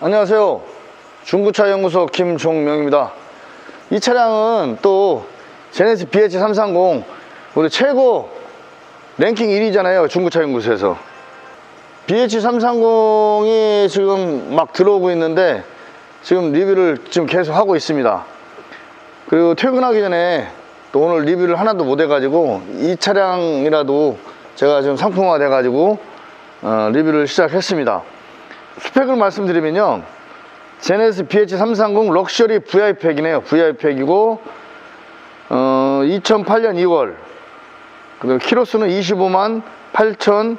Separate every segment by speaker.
Speaker 1: 안녕하세요. 중고차 연구소 김종명입니다. 이 차량은 또 제네스 BH330 우리 최고 랭킹 1위잖아요. 중고차 연구소에서. BH330이 지금 막 들어오고 있는데 지금 리뷰를 지금 계속 하고 있습니다. 그리고 퇴근하기 전에 또 오늘 리뷰를 하나도 못 해가지고 이 차량이라도 제가 지금 상품화 돼가지고 어, 리뷰를 시작했습니다. 스펙을 말씀드리면요. 제네스 BH330 럭셔리 VI팩이네요. VI팩이고 어, 2008년 2월 그리고 키로수는 25만 8천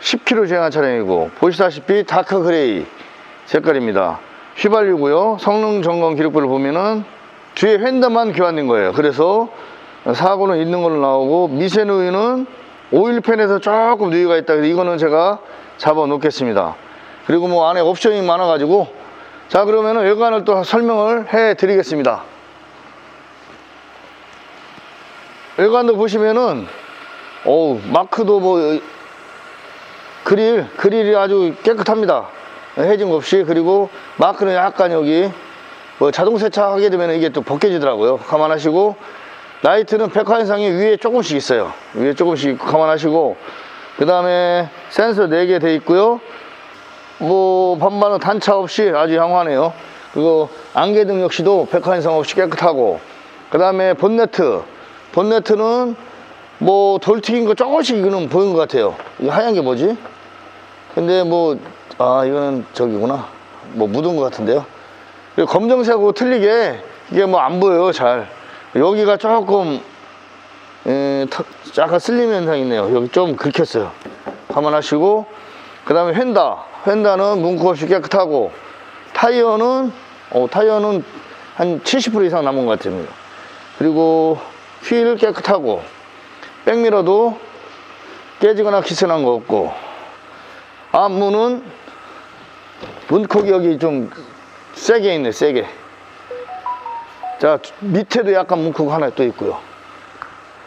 Speaker 1: 10km 주행한 차량이고 보시다시피 다크 그레이 색깔입니다. 휘발유고요. 성능 점검 기록부를 보면은 뒤에 휀다만 교환된 거예요. 그래서 사고는 있는 걸로 나오고 미세누이는 오일팬에서 조금 누이가 있다. 그래서 이거는 제가 잡아 놓겠습니다. 그리고 뭐 안에 옵션이 많아가지고 자 그러면은 외관을 또 설명을 해 드리겠습니다. 외관도 보시면은 어우 마크도 뭐 그릴 그릴이 아주 깨끗합니다. 해진 거 없이 그리고 마크는 약간 여기 뭐 자동 세차하게 되면 이게 또 벗겨지더라고요. 감안하시고 라이트는 백화현상이 위에 조금씩 있어요. 위에 조금씩 감안하시고 그 다음에 센서 4개 돼 있고요. 뭐 반반은 단차 없이 아주 양호하네요. 그리고 안개등 역시도 백화현상 없이 깨끗하고 그 다음에 본네트 본네트는 뭐돌 튀긴 거 조금씩 이거는 보인 것 같아요. 이 하얀 게 뭐지? 근데 뭐 아 이거는 저기구나 뭐 묻은 것 같은데요. 검정색하고 틀리게 이게 뭐 안 보여요 잘. 여기가 조금 에, 터- 약간 슬림 현상이 있네요. 여기 좀 긁혔어요. 감안하시고 그 다음에 휀다. 휀다는 문구 없이 깨끗하고 타이어는 어, 타이어는 한 70% 이상 남은 것 같습니다. 그리고 휠 깨끗하고 백미러도 깨지거나 기스난 거 없고 앞문은 문콕이 여기 좀 세게 있네 세게. 자 밑에도 약간 문콕 하나 또 있고요.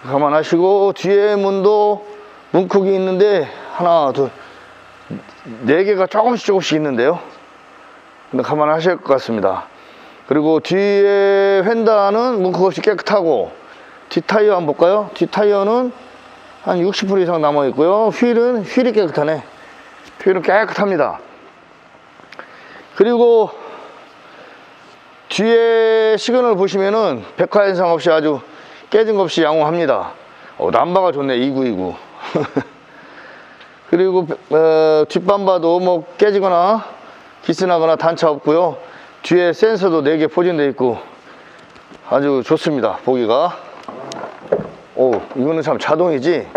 Speaker 1: 감안하시고 뒤에 문도 문콕이 있는데 하나 둘 네 개가 조금씩 조금씩 있는데요 근데 감안하실 것 같습니다 그리고 뒤에 휀다는 문콕 없이 깨끗하고 뒷타이어 한번 볼까요? 뒷타이어는 한 60% 이상 남아 있고요 휠은 휠이 깨끗하네 휠은 깨끗합니다 그리고 뒤에 시그널 보시면은 백화 현상 없이 아주 깨진 것 없이 양호합니다. 어, 남바가 좋네 2929. 그리고 어, 뒷밤바도 뭐 깨지거나 기스나거나 단차 없고요. 뒤에 센서도 4개 포진되어 있고 아주 좋습니다. 보기가. 오 이거는 참 자동이지.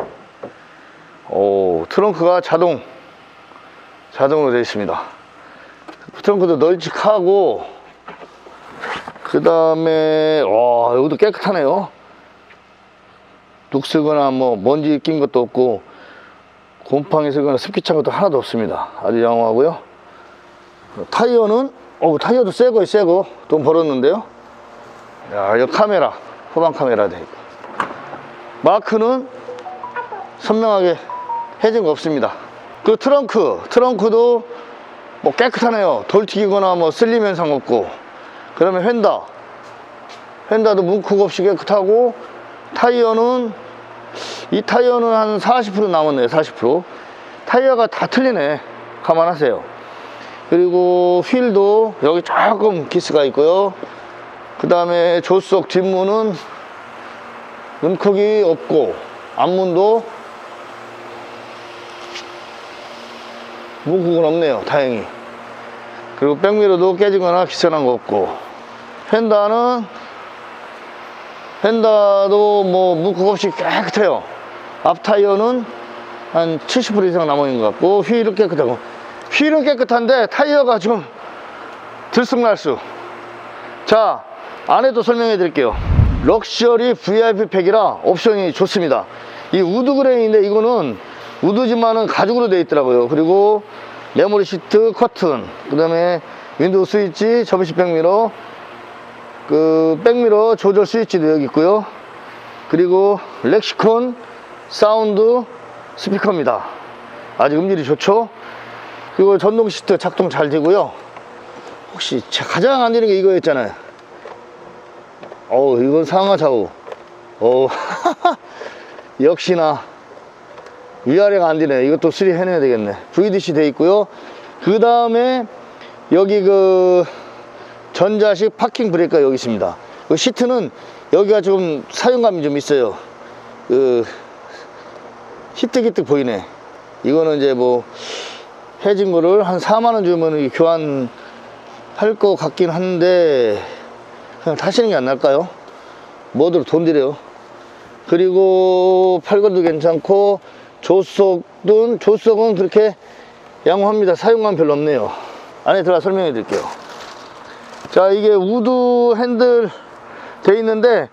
Speaker 1: 오 트렁크가 자동 자동으로 되어 있습니다. 트렁크도 널찍하고 그 다음에 와 여기도 깨끗하네요 녹슬거나 뭐 먼지 낀 것도 없고 곰팡이 슬거나 습기 찬 것도 하나도 없습니다. 아주 양호하고요. 타이어는 어 타이어도 새거 새거. 돈 벌었는데요. 야 이거 카메라 후방 카메라 돼 있고. 마크는 선명하게 해진 거 없습니다. 그 트렁크 트렁크도 뭐 깨끗하네요. 돌 튀기거나 뭐 쓸림 현상 없고. 그러면 휀다. 휀다도 문콕 없이 깨끗하고. 타이어는 이 타이어는 한 40% 남았네요. 40%. 타이어가 다 틀리네. 감안하세요. 그리고 휠도 여기 조금 기스가 있고요. 그 다음에 조수석 뒷문은 문콕이 없고 앞문도 문콕은 없네요. 다행히. 그리고 백미러도 깨지거나 기스난 거 없고 펜다는 펜다도 뭐 문콕 없이 깨끗해요. 앞 타이어는 한 70% 이상 남아있는 것 같고 휠은 깨끗하고 휠은 깨끗한데 타이어가 좀 들쑥날쑥. 자 안에도 설명해 드릴게요. 럭셔리 VIP 팩이라 옵션이 좋습니다. 이 우드 그레이인데 이거는 우드지만은 가죽으로 되어 있더라고요. 그리고 메모리 시트 커튼, 그 다음에 윈도우 스위치, 접이식 백미러, 그 백미러 조절 스위치도 여기 있고요. 그리고 렉시콘 사운드 스피커입니다. 아주 음질이 좋죠. 그리고 전동 시트 작동 잘 되고요. 혹시 자- 가장 안 되는 게 이거였잖아요. 어우, 이건 상하 좌우. 어 역시나 위아래가 안 되네. 이것도 수리 해내야 되겠네. VDC 돼 있고요. 그 다음에 여기 그 전자식 파킹 브레이크가 여기 있습니다. 그 시트는 여기가 좀 사용감이 좀 있어요. 그 희뜩희뜩 보이네. 이거는 이제 뭐 해진 거를 한 4만원 주면 교환 할 것 같긴 한데 그냥 타시는 게 안 날까요? 뭐들 돈 들여요. 그리고 팔걸도 괜찮고 조석은 조석은 그렇게 양호합니다. 사용감 별로 없네요. 안에 들어가 설명해 드릴게요. 자 이게 우드 핸들 돼 있는데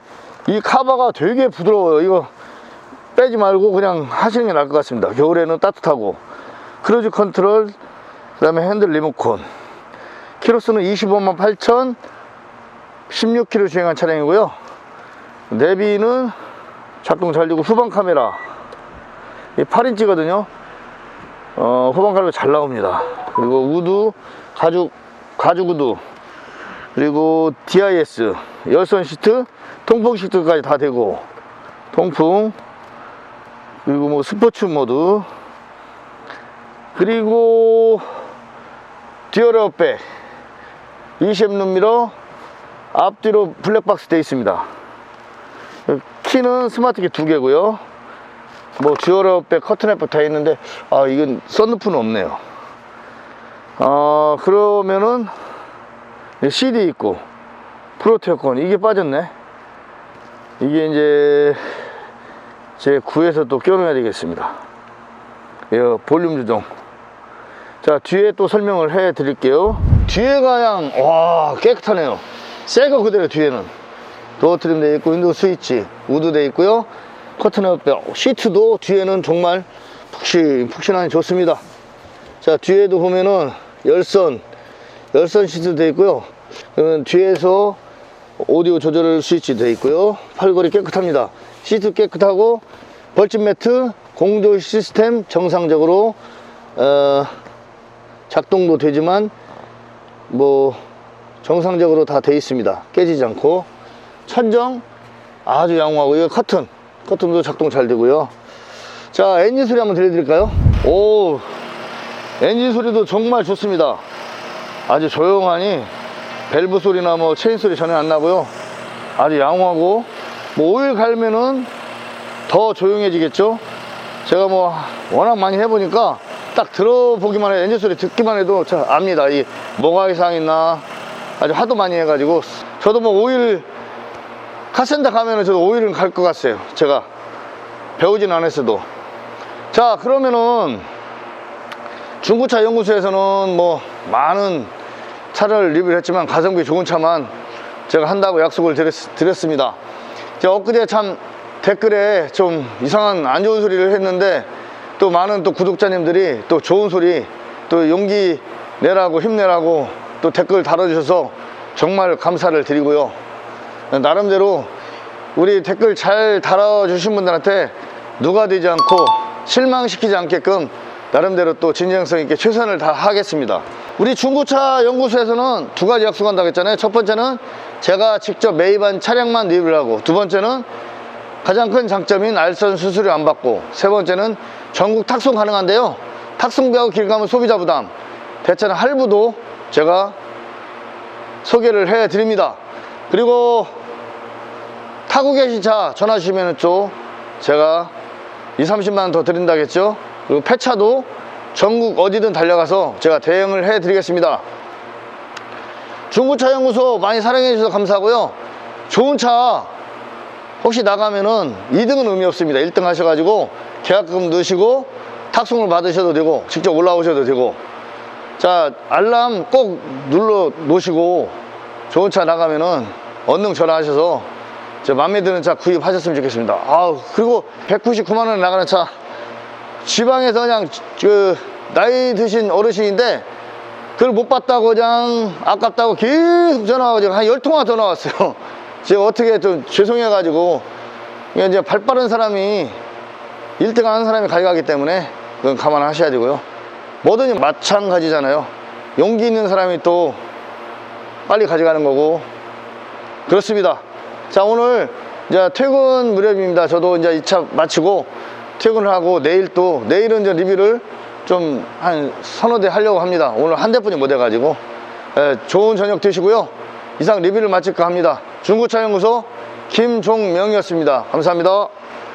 Speaker 1: 이 카바가 되게 부드러워요. 이거 빼지 말고 그냥 하시는 게 나을 것 같습니다. 겨울에는 따뜻하고. 크루즈 컨트롤 그 다음에 핸들 리모컨. 키로수는 25만 8천 16km 주행한 차량이고요. 내비는 작동 잘 되고 후방 카메라. 이 8인치거든요. 어, 후방 카메라 잘 나옵니다. 그리고 우드 가죽 가죽 우드 그리고 DIS 열선 시트 통풍 시트까지 다 되고. 통풍 그리고 뭐 스포츠 모드 그리고 듀얼 에어백 20 룸미러 앞뒤로 블랙박스 되어 있습니다 키는 스마트키 두 개고요. 뭐 듀얼업백 커튼랩 다 있는데 아 이건 썬루프는 없네요. 아 그러면은 CD 있고 프로테어컨 이게 빠졌네. 이게 이제 제 9에서 또 껴놓아야 되겠습니다. 예, 볼륨 조정. 자 뒤에 또 설명을 해 드릴게요. 뒤에가 양와 깨끗하네요. 새거 그대로 뒤에는. 도어 트림 되어 있고 윈도우 스위치 우드 되어 있고요 커튼 옆에 시트도 뒤에는 정말 푹신 푹신하니 좋습니다 자 뒤에도 보면은 열선 열선 시트 되어 있고요 뒤에서 오디오 조절 스위치 되어 있고요 팔걸이 깨끗합니다 시트 깨끗하고 벌집 매트 공조 시스템 정상적으로 어, 작동도 되지만 뭐 정상적으로 다 되어 있습니다. 깨지지 않고. 천정 아주 양호하고 이거 커튼 커튼도 작동 잘 되고요. 자 엔진 소리 한번 들려드릴까요? 오 엔진 소리도 정말 좋습니다. 아주 조용하니 밸브 소리나 뭐 체인 소리 전혀 안 나고요. 아주 양호하고 뭐 오일 갈면은 더 조용해지겠죠 제가 뭐 워낙 많이 해보니까 딱 들어보기만 해 엔진 소리 듣기만 해도 저 압니다 이 뭐가 이상 있나 아주 하도 많이 해가지고 저도 뭐 오일 카센터 가면은 저도 오일은 갈 것 같아요. 제가 배우진 않았어도. 자, 그러면은 중고차 연구소에서는 뭐 많은 차를 리뷰를 했지만 가성비 좋은 차만 제가 한다고 약속을 드렸, 드렸습니다. 제가 엊그제 참 댓글에 좀 이상한 안 좋은 소리를 했는데 또 많은 또 구독자님들이 또 좋은 소리 또 용기 내라고 힘내라고 또 댓글 달아주셔서 정말 감사를 드리고요. 나름대로 우리 댓글 잘 달아주신 분들한테 누가 되지 않고 실망시키지 않게끔 나름대로 또 진정성 있게 최선을 다하겠습니다. 우리 중고차 연구소에서는 두 가지 약속한다고 했잖아요. 첫 번째는 제가 직접 매입한 차량만 리뷰를 하고 두 번째는 가장 큰 장점인 알선 수수료 안 받고 세 번째는 전국 탁송 가능한데요. 탁송비하고 길 가면 소비자 부담 대체는 할부도 제가 소개를 해 드립니다. 그리고 타고 계신 차 전화 주시면 또 제가 2, 30만 원 더 드린다겠죠. 그리고 폐차도 전국 어디든 달려가서 제가 대응을 해 드리겠습니다. 중고차 연구소 많이 사랑해 주셔서 감사하고요. 좋은 차 혹시 나가면은 2등은 의미 없습니다. 1등 하셔가지고 계약금 넣으시고 탁송을 받으셔도 되고 직접 올라오셔도 되고 자 알람 꼭 눌러 놓으시고 좋은 차 나가면은 얼른 전화하셔서 저 마음에 드는 차 구입하셨으면 좋겠습니다. 아 그리고 199만 원 나가는 차 지방에서 그냥 그 나이 드신 어르신인데 그걸 못 봤다고 그냥 아깝다고 계속 전화와가지고 한 열통화 전화 왔어요. 제가 어떻게 좀 죄송해가지고 이제 발 빠른 사람이 1등 하는 사람이 가져가기 때문에 그건 감안하셔야 되고요. 뭐든지 마찬가지잖아요. 용기 있는 사람이 또 빨리 가져가는 거고 그렇습니다. 자 오늘 이제 퇴근 무렵입니다. 저도 이제 이 차 마치고 퇴근을 하고 내일 또 내일은 이제 리뷰를 좀 한 서너 대 하려고 합니다. 오늘 한 대뿐이 못 해가지고 예, 좋은 저녁 되시고요. 이상 리뷰를 마칠까 합니다. 중고차 연구소 김종명이었습니다. 감사합니다.